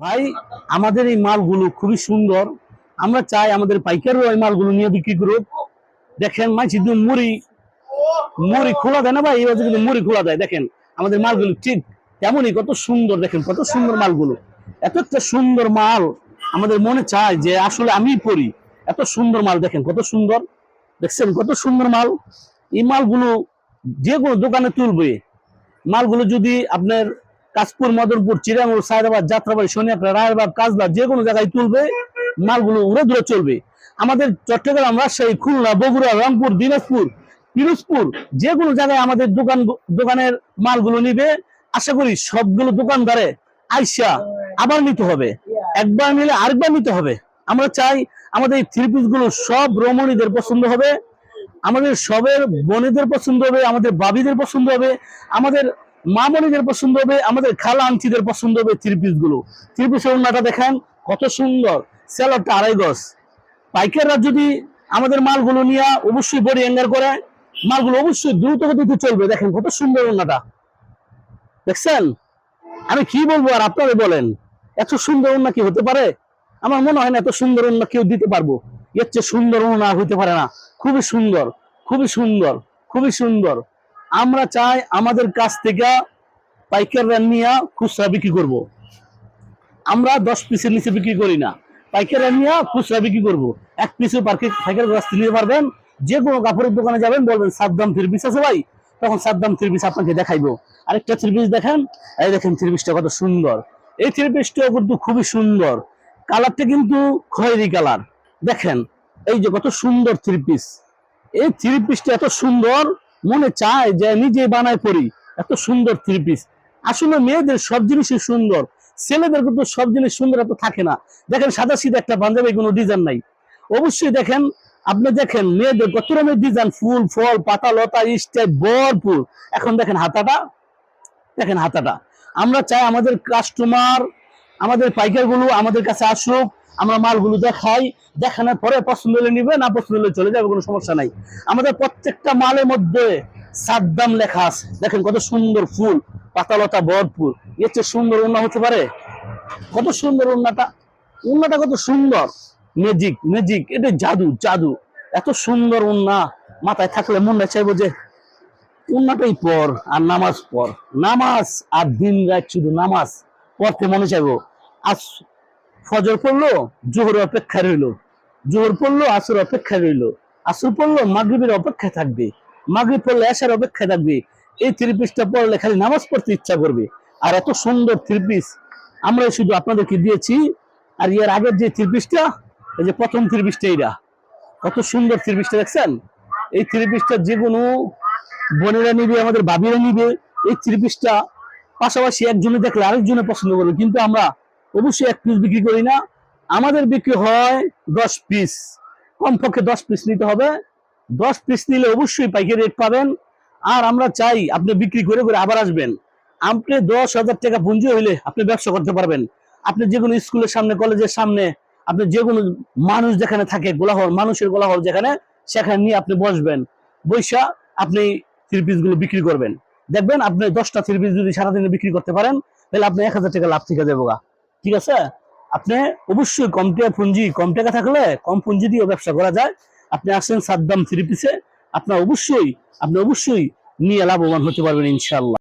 ভাই, আমাদের এই মালগুলো খুবই সুন্দর। আমরা চাই আমাদের পাইকারও এই মালগুলো নিয়ে বিক্রি করুক। দেখেন মাছি দু মুড়ি। মুড়ি খোলা দেয় না ভাই? এই কিন্তু মুড়ি খোলা দেয়। দেখেন, আমাদের মালগুলো ঠিক তেমনই কত সুন্দর। দেখেন, কত সুন্দর মালগুলো। এত একটা সুন্দর মাল আমাদের মনে চায় যে আসলে আমি পড়ি এত সুন্দর মাল, দেখেন, কত সুন্দর। দেখছেন, কত সুন্দর মাল। এই মালগুলো যে কোনো দোকানে তুলবে। মালগুলো যদি আপনার কাশপুর মদনপুর চিরাঙ্গুর সায়দাবাদ, যাত্রাবাড়ি শনিয়াকড়া রায়বাগ কাজলা, যে কোনো জায়গায় তুলবে, মালগুলো উড়ে দূরে চলবে। আমাদের চট্টগ্রাম, রাজশাহী, খুলনা, বগুড়া, রংপুর, দিনাজপুর, পিরোজপুর, যে কোনো জায়গায় আমাদের দোকান, দোকানের মালগুলো নিবে। আশা করি সবগুলো দোকানদারে আইসা আবার নিতে হবে। একবার নিলে আরেকবার নিতে হবে। আমরা চাই আমাদের এই থ্রি পিসগুলো সব রমণীদের পছন্দ হবে। আমাদের সবের বোনেদের পছন্দ হবে, আমাদের বাবিদের পছন্দ হবে। আমাদের মা বোনেদের পছন্দ হবে, আমাদের খালা আন্টিদের পছন্দ হবে থ্রি পিসগুলো। থ্রি পিসের ওন্নাটা দেখেন, কত সুন্দর। সেলরটা আড়াই গজ। পাইকাররা যদি আমাদের মালগুলো নিয়ে অবশ্যই বডি অ্যাঙ্গার করে, মালগুলো অবশ্যই দ্রুত গতিতে চলবে। দেখেন কত সুন্দর ওন্নাটা দেখছেন? আমি কি বলব আর আপনারা বলেন, এত সুন্দর ওন্না কি হতে পারে? আমার মনে হয় না এত সুন্দর ওন্না কেউ দিতে পারব। এর চেয়ে সুন্দর ওন্না হইতে পারে না। খুবই সুন্দর খুবই সুন্দর খুবই সুন্দর। আমরা চাই আমাদের কাছ থেকে পাইকাররা নিয়ে খুচরা বিক্রি করব। আমরা দশ পিসের নিচে বিক্রি করি না। পাইকাররা নিয়ে খুচরা বিক্রি করব। এক পার্কে পাইকার কাছ নিতে পারবেন। যে কোনো কাপড়ের দোকানে যাবেন, বলবেন সাদ্দাম থ্রি পিস আছে ভাই। তখন সাদ্দাম থ্রি পিস আপনাকে দেখাইবো। আরেকটা থ্রি পিস দেখেন। এই দেখেন থ্রি পিসটা কত সুন্দর। এই থ্রি পিসটাও কিন্তু খুবই সুন্দর। কালারটা কিন্তু খয়েরি কালার। দেখেন, এই যে কত সুন্দর থ্রি পিস এই থ্রি পিসটা এত সুন্দর মনে চায় যে নিজে বানায় পড়ি এত সুন্দর থ্রি পিস আসলে মেয়েদের সব জিনিসই সুন্দর। ছেলেদের কিন্তু সব জিনিস সুন্দর এত থাকে না। দেখেন সাদা সিধা একটা পাঞ্জাবি, কোনো ডিজাইন নাই। অবশ্যই দেখেন, আপনি দেখেন মেয়েদের কত রকমের ডিজাইন ফুল, ফল, পাতা, লতা স্টাইল ভরপুর। এখন দেখেন হাতাটা দেখেন হাতাটা। আমরা চাই আমাদের কাস্টমার আমাদের পাইকারগুলো আমাদের কাছে আসুক। আমরা মালগুলো দেখাই, দেখানোর পরে পছন্দ হলে নিবে, না পছন্দ হলে চলে যাবে, কোনো সমস্যা নাই। আমাদের প্রত্যেকটা মালের মধ্যে সাদ্দাম লেখা আছে। দেখেন কত সুন্দর ফুল, পাতালতা ভরপুর। এর চেয়ে সুন্দর উন্না হতে পারে? কত সুন্দর উন্নাটা? উন্নাটা কত সুন্দর? ম্যাজিক ম্যাজিক, এটা জাদু জাদু। এত সুন্দর উন্না মাথায় থাকলে মনটা চাইব যে উন্নাটাই পর আর নামাজ পর। নামাজ আর দিন রাত শুধু নামাজ পড়তে মনে চাইব। আজ ফজর পড়ল জোহর অপেক্ষা রইল। জোহর পড়ল আসর অপেক্ষা রইল। আসর পড়ল, মাগরিবের অপেক্ষায় থাকবে। মাগরিব পড়লে আসার অপেক্ষায় থাকবে। এই থ্রি পিসটা পড়লে খালি নামাজ পড়তে ইচ্ছা করবে। আর এত সুন্দর থ্রি পিস আমরা শুধু আপনাদেরকে দিয়েছি। আর ইয়ার আগের যে থ্রি পিসটা এই যে প্রথম থ্রি পিসটা এইটা, কত সুন্দর থ্রি পিসটা দেখছেন? এই থ্রি পিসটা যে কোনো বোনেরা নিবে, আমাদের বাবিরা নিবে। এই থ্রি পিসটা পাশাপাশি একজনে দেখলে আরেকজনে পছন্দ করবে। কিন্তু আমরা অবশ্যই এক পিস বিক্রি করি না। আমাদের বিক্রি হয় দশ পিস কমপক্ষে দশ পিস নিতে হবে। দশ পিস নিলে অবশ্যই পাইকারি রেট পাবেন। আর আমরা চাই আপনি বিক্রি করে করে আবার আসবেন। আপনি দশ হাজার টাকা পুঁজি হইলে আপনি ব্যবসা করতে পারবেন। আপনি যে কোনো স্কুলের সামনে কলেজের সামনে, আপনি যে কোনো মানুষ যেখানে থাকে গোলাহল মানুষের গোলাহল যেখানে, সেখানে নিয়ে আপনি বসবেন। বৈশা আপনি থ্রি পিসগুলো বিক্রি করবেন। দেখবেন আপনি দশটা থ্রি পিস যদি সারাদিনে বিক্রি করতে পারেন, তাহলে আপনি এক হাজার টাকা লাভ থেকে দেবো। ঠিক আছে? আপনি অবশ্যই কম টাকা পুঁজি, কম টাকা থাকলে কম পুঁজি দিয়ে ব্যবসা করা যায়। আপনি আসেন সাদ্দাম থ্রি পিসে আপনার অবশ্যই, আপনি অবশ্যই নিয়ে লাভবান হতে পারবেন ইনশাল্লাহ